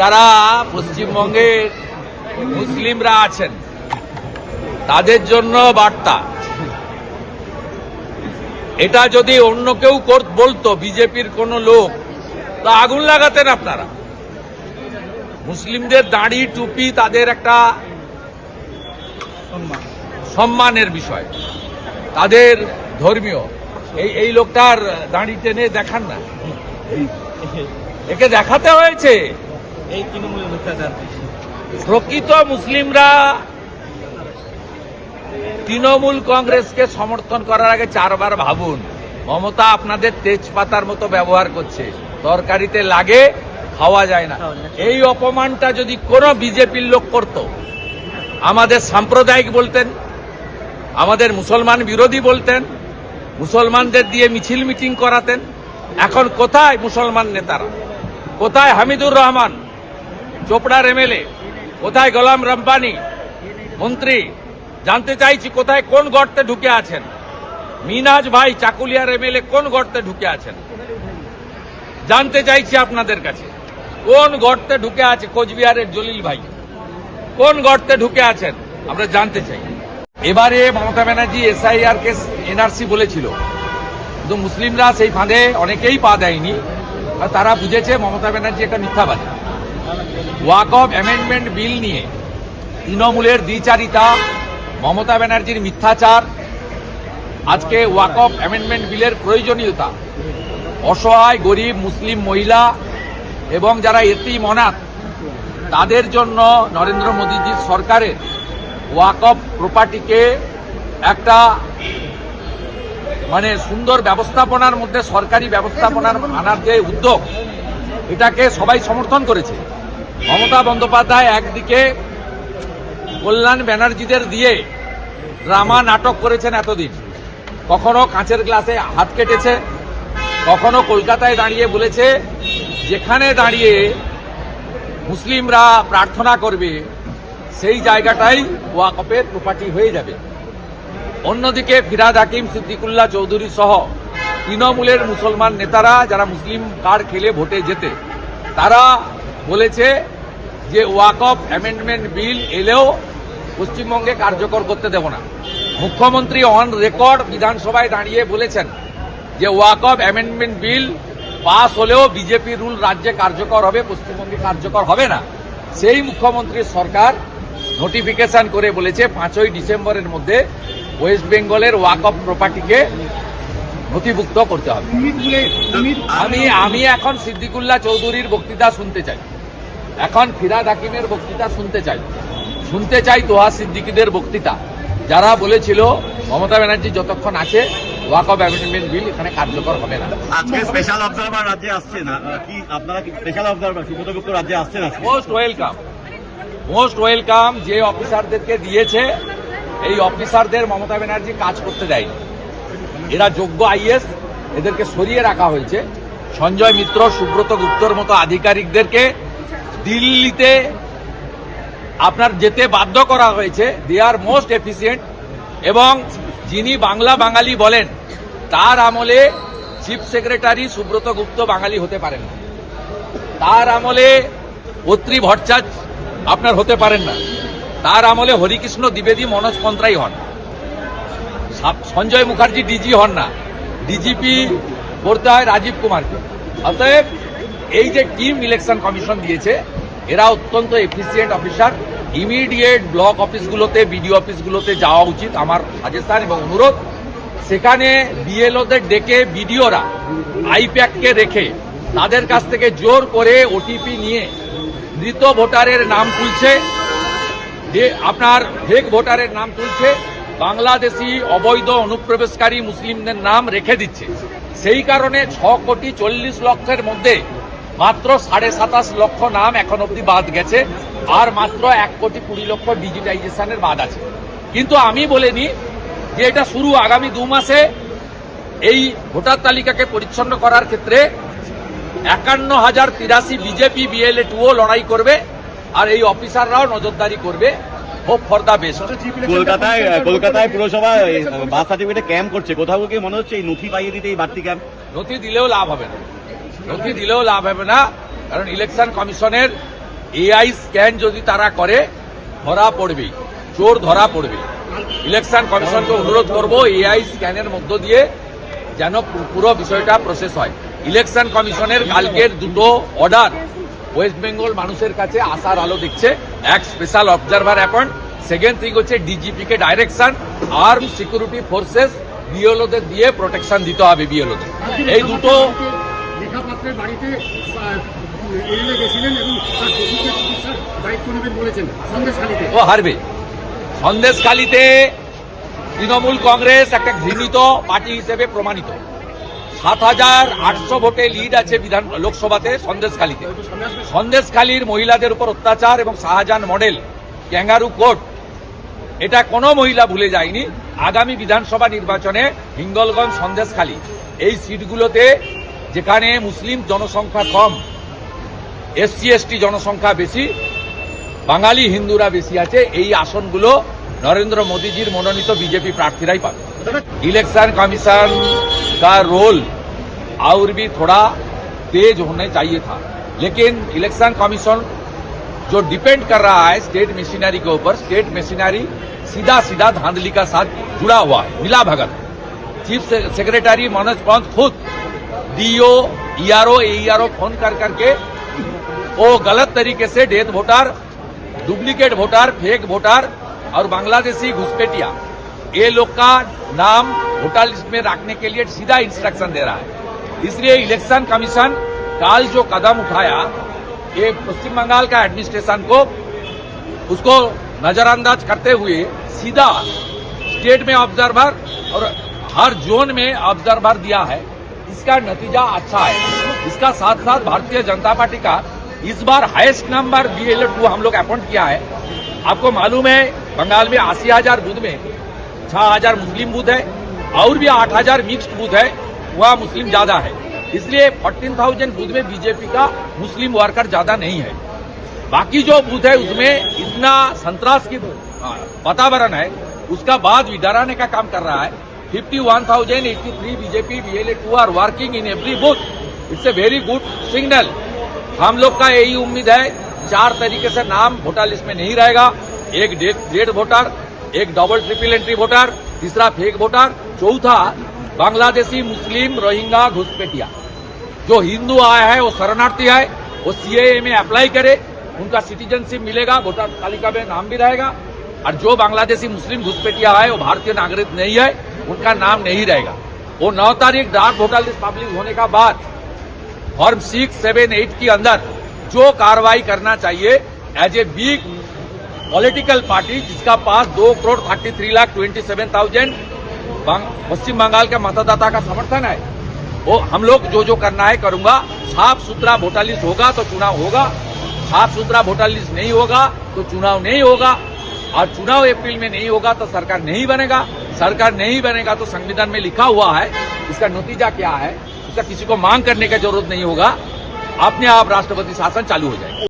যারা পশ্চিমবঙ্গের মুসলিমরা আছেন তাদের জন্য বার্তা। এটা যদি অন্য কেউ বলতো বিজেপির কোন লোক তা আগুন লাগাতেন আপনারা। মুসলিমদের দাড়ি টুপি তাদের একটা সম্মানের বিষয়। তাদের ধর্মীয়। এই এই লোকটার দাড়ি টেনে দেখান না। একে দেখাতে হয়েছে। এই প্রকৃত মুসলিমরা তৃণমূল কংগ্রেসকে সমর্থন করার আগে চারবার ভাবুন মমতা আপনাদের তেজপাতার মতো ব্যবহার করছে। তরকারিতে লাগে খাওয়া যায় না। এই অপমানটা যদি কোনো বিজেপির লোক করত আমাদের সাম্প্রদায়িক বলতেন আমাদের মুসলমান বিরোধী বলতেন মুসলমানদের দিয়ে মিছিল মিটিং করাতেন এখন কোথায় মুসলমান নেতারা? কোথায় হামিদুর রহমান? চোপড়ার এমএলএ। কোথায় গোলাম রব্বানি? মন্ত্রী, জানতে চাইছি কোথায় কোন গর্তে ঢুকে আছেন? মিনাজ ভাই, চাকুলিয়ার এমএলএ, কোন গর্তে ঢুকে আছেন? জানতে চাইছি আপনাদের কাছে। কোন গর্তে ঢুকে আছে কোচবিহারের জলিল ভাই? কোন গর্তে ঢুকে আছেন? আমরা জানতে চাই। এবারে মমতা ব্যানার্জি এসআইআর কে এনআরসি বলেছিল। কিন্তু মুসলিমরা সেই ফাঁদে অনেকেই পা দেয়নি। তারা বুঝেছে মমতা ব্যানার্জি একটা মিথ্যাবাদী। ওয়াক অফ অ্যামেন্ডমেন্ট বিল নিয়ে তৃণমূলের দ্বিচারিতা, মমতা ব্যানার্জির মিথ্যাচার, আজকে ওয়াক অফ অ্যামেন্ডমেন্ট বিলের প্রয়োজনীয়তা। অসহায়, গরিব, মুসলিম, মহিলা এবং যারা এতিম, অনাথ, তাদের জন্য নরেন্দ্র মোদীজির সরকারের ওয়াক অফ প্রপার্টিকে একটা মানে সুন্দর ব্যবস্থাপনার মধ্যে, সরকারি ব্যবস্থাপনার আনার যে উদ্যোগ, এটাকে সবাই সমর্থন করেছে। মমতা বন্দ্যোপাধ্যায় একদিকে কল্যাণ ব্যানার্জিদের দিয়ে ড্রামা নাটক করেছেন এতদিন। কখনো কাঁচের গ্লাসে হাত কেটেছে, কখনো কলকাতায় দাঁড়িয়ে বলেছে, যেখানে দাঁড়িয়ে মুসলিমরা প্রার্থনা করবে, সেই জায়গাটাই ওয়াকফের প্রপার্টি হয়ে যাবে। অন্যদিকে ফিরাদ হাকিম সিদ্দিকুল্লাহ চৌধুরী সহ তৃণমূলের মুসলমান নেতারা, যারা মুসলিম কার্ড খেলে ভোটে যেতে তারা বলেছে যে ওয়াকফ অ্যামেন্ডমেন্ট বিল এলেও পশ্চিমবঙ্গে কার্যকর করতে দেব না। মুখ্যমন্ত্রী অন রেকর্ড বিধানসভায় দাঁড়িয়ে বলেছেন যে ওয়াকফ অ্যামেন্ডমেন্ট বিল পাস হলেও বিজেপি রুল রাজ্যে কার্যকর হবে, পশ্চিমবঙ্গে কার্যকর হবে না। সেই মুখ্যমন্ত্রীর সরকার নোটিফিকেশন করে বলেছে, পাঁচই ডিসেম্বরের মধ্যে ওয়েস্ট বেঙ্গলের ওয়াকফ প্রপার্টিকে নথিভুক্ত করতে হবে। আমি আমি এখন সিদ্দিকুল্লাহ চৌধুরীর বক্তৃতা শুনতে চাই। এখন ফিরাদ হাকিমের বক্তৃতা শুনতে চাই। শুনতে চাই তোহা সিদ্দিকীদের বক্তৃতা। যারা বলেছিল মমতা ব্যানার্জি যতক্ষণ আছে ওয়াকফ অ্যামেন্ডমেন্ট বিল এখানে কার্যকর হবে না। আজকে স্পেশাল অবজারভার রাজ্যে আসছে না। কি আপনারা কি স্পেশাল অবজারভার সুব্রত গুপ্ত রাজ্যে আসছেন আজকে? মোস্ট ওয়েলকাম মোস্ট ওয়েলকাম যে অফিসারদেরকে দিয়েছে এই অফিসারদের মমতা ব্যানার্জি কাজ করতে দেয়নি। এরা যোগ্য আইএস, এদেরকে সরিয়ে রাখা হয়েছে। সঞ্জয় মিত্র, সুব্রত গুপ্তর মতো আধিকারিকদেরকে দিল্লিতে আপনার যেতে বাধ্য করা হয়েছে। দে আর মোস্ট এফিসিয়েন্ট এবং যিনি বাংলা বাঙালি বলেন, তার আমলে চিফ সেক্রেটারি সুব্রত গুপ্ত বাঙালি হতে পারেন না। তার আমলে অত্রি ভট্টাচার্য আপনার হতে পারেন না। তার আমলে হরিকৃষ্ণ দ্বিবেদী মনোজ কন্ত্রাই হন। সঞ্জয় মুখার্জি ডিজি হন না। ডিজিপি করতে হয় রাজীব কুমারকে। অতএব এই যে টিম ইলেকশন কমিশন দিয়েছে, এরা অত্যন্ত এফিসিয়েন্ট অফিসার। ইমিডিয়েট ব্লক অফিসগুলোতে, বিডিও অফিসগুলোতে যাওয়া উচিত আমার সাজেশন এবং অনুরোধ। সেখানে বিএলওদের ডেকে বিডিওরা আইপ্যাককে রেখে তাদের কাছ থেকে জোর করে ওটিপি নিয়ে মৃত ভোটারের নাম তুলছে। যে আপনার ফেক ভোটারের নাম তুলছে, বাংলাদেশি অবৈধ অনুপ্রবেশকারী মুসলিমদের নাম রেখে দিচ্ছে। সেই কারণে ছ কোটি চল্লিশ লক্ষের মধ্যে মাত্র সাড়ে সাতাশ লক্ষ নাম এখন অবধি বাদ গেছে, আর মাত্র এক কোটি কুড়ি লক্ষ ডিজিটাইজেশনের বাদ আছে। কিন্তু আমি বলে বলিনি যে এটা শুরু আগামী দু মাসে এই ভোটার তালিকাকে পরিচ্ছন্ন করার ক্ষেত্রে একান্ন হাজার তিরাশি বিজেপি, বিএলএ, টুও লড়াই করবে। আর এই অফিসাররাও নজরদারি করবে। হোপ ফর দ্য বেস্ট কলকাতায় কলকাতায় পুরসভা বাস সার্টিফিকেটে ক্যাম্প করছে। কোথাও কি মনে হচ্ছে এই নথি পাইয়ে দিতে এই বাড়তি ক্যাম্প নথি দিলেও লাভ হবে না। নথি দিলেও লাভ হবে না। কারণ ইলেকশন কমিশনের এআই স্ক্যান যদি তারা করে ধরা পড়বে চোর ধরা পড়বে ইলেকশন কমিশনকে অনুরোধ করব এআই স্ক্যানের মধ্য দিয়ে যেন পুরো বিষয়টা প্রসেস হয়। ইলেকশন কমিশনের কালকের দুটো অর্ডার ওয়েস্ট বেঙ্গল মানুষের কাছে আসার আলো দিচ্ছে। এক special observer appoint second thing হচ্ছে ডিজিপি কে ডাইরেকশন আর্ম সিকিউরিটি ফোর্সেস বিএলওদের দিয়ে প্রোটেকশন দিতে হবে বিএলওদের এই দুটো বাড়িতে ও হারবে। সন্দেশখালীতে তৃণমূল কংগ্রেস একটা ঘৃণিত পার্টি হিসেবে প্রমাণিত। সাত হাজার আটশো ভোটে লিড আছে বিধান লোকসভাতে সন্দেশখালীতে। সন্দেশখালীর মহিলাদের উপর অত্যাচার এবং শাহজাহান মডেল, ক্যাঙ্গারু কোর্ট, এটা কোনো মহিলা ভুলে যায়নি। আগামী বিধানসভা নির্বাচনে হিঙ্গলগঞ্জ সন্দেশখালী, এই সিটগুলোতে যেখানে মুসলিম জনসংখ্যা কম, এসসি, এসটি জনসংখ্যা বেশি, বাঙালি হিন্দুরা বেশি আছে, এই আসনগুলো নরেন্দ্র মোদীজির মনোনীত বিজেপি প্রার্থীরাই পাবে। ইলেকশন কমিশন का रोल और भी थोड़ा तेज होने चाहिए था। लेकिन इलेक्शन कमीशन जो डिपेंड कर रहा है स्टेट मशीनरी के ऊपर, स्टेट मशीनरी सीधा सीधा धांधली का साथ जुड़ा हुआ है, मिला भगत। चीफ सेक्रेटरी मनोज पंत खुद डीओ ईआरओ एईआरओ फ़ोन कर करके वो गलत तरीके से death voter, duplicate voter, fake voter और बांग्लादेशी घुसपैठिया, ये लोग का नाम वोटर लिस्ट में रखने के लिए सीधा इंस्ट्रक्शन दे रहा है। इसलिए इलेक्शन कमीशन काल जो कदम उठाया, ये पश्चिम बंगाल का एडमिनिस्ट्रेशन को, उसको नजरअंदाज करते हुए सीधा स्टेट में ऑब्जर्वर और हर जोन में ऑब्जर्वर दिया है। इसका नतीजा अच्छा है। इसका साथ साथ भारतीय जनता पार्टी का इस बार हाईएस्ट नंबर बीएलए टू हम लोग अपॉइंट किया है। आपको मालूम है, बंगाल में अस्सी हज़ार बूथ में छह हज़ार मुस्लिम बूथ है, और भी आठ हज़ार मिक्स्ड बूथ है, वहाँ मुस्लिम ज़्यादा है। इसलिए फोर्टीन थाउज़ेंड बूथ में बीजेपी का मुस्लिम वर्कर ज़्यादा नहीं है। बाकी जो बूथ है, उसमें इतना संतरास की वातावरण है, उसका बाद भी डराने का काम कर रहा है। Fifty one thousand eighty three BJP BLA two are working in every booth it's a very good signal हम लोग का यही उम्मीद है, चार तरीके से नाम वोटर लिस्ट में नहीं रहेगा। एक डेढ़ वोटर एक डबल ट्रिपल एंट्री वोटर तीसरा फेक वोटर चौथा बांग्लादेशी मुस्लिम रोहिंगा घुसपैठिया। जो हिंदू आया है, वो शरणार्थी है, वो सीएए में अप्लाई करे, उनका सिटीजनशिप मिलेगा वोटर तालिका में नाम भी रहेगा। और जो बांग्लादेशी मुस्लिम घुसपैठिया है, वो भारतीय नागरिक नहीं है, उनका नाम नहीं रहेगा। वो नौ तारीख डार्क वोटर लिस्ट पब्लिश होने का बाद फॉर्म सिक्स सेवन एट के अंदर जो कार्रवाई करना चाहिए as a big political party जिसका पास दो crore thirty three lakh twenty seven thousand Paschim Bangal के मतदाता का समर्थन है। वो हम लोग जो जो करना है करूँगा। साफ़ सुथरा वोटर लिस्ट होगा तो चुनाव होगा। साफ़ सुथरा वोटर लिस्ट नहीं होगा तो चुनाव नहीं होगा। और चुनाव अप्रैल में नहीं होगा तो सरकार नहीं बनेगा। सरकार नहीं बनेगा तो संविधान में लिखा हुआ है। इसका नतीजा क्या है? इसका किसी को मांग करने की ज़रूरत नहीं होगा। अपने आप राष्ट्रपति शासन चालू हो जाएगा।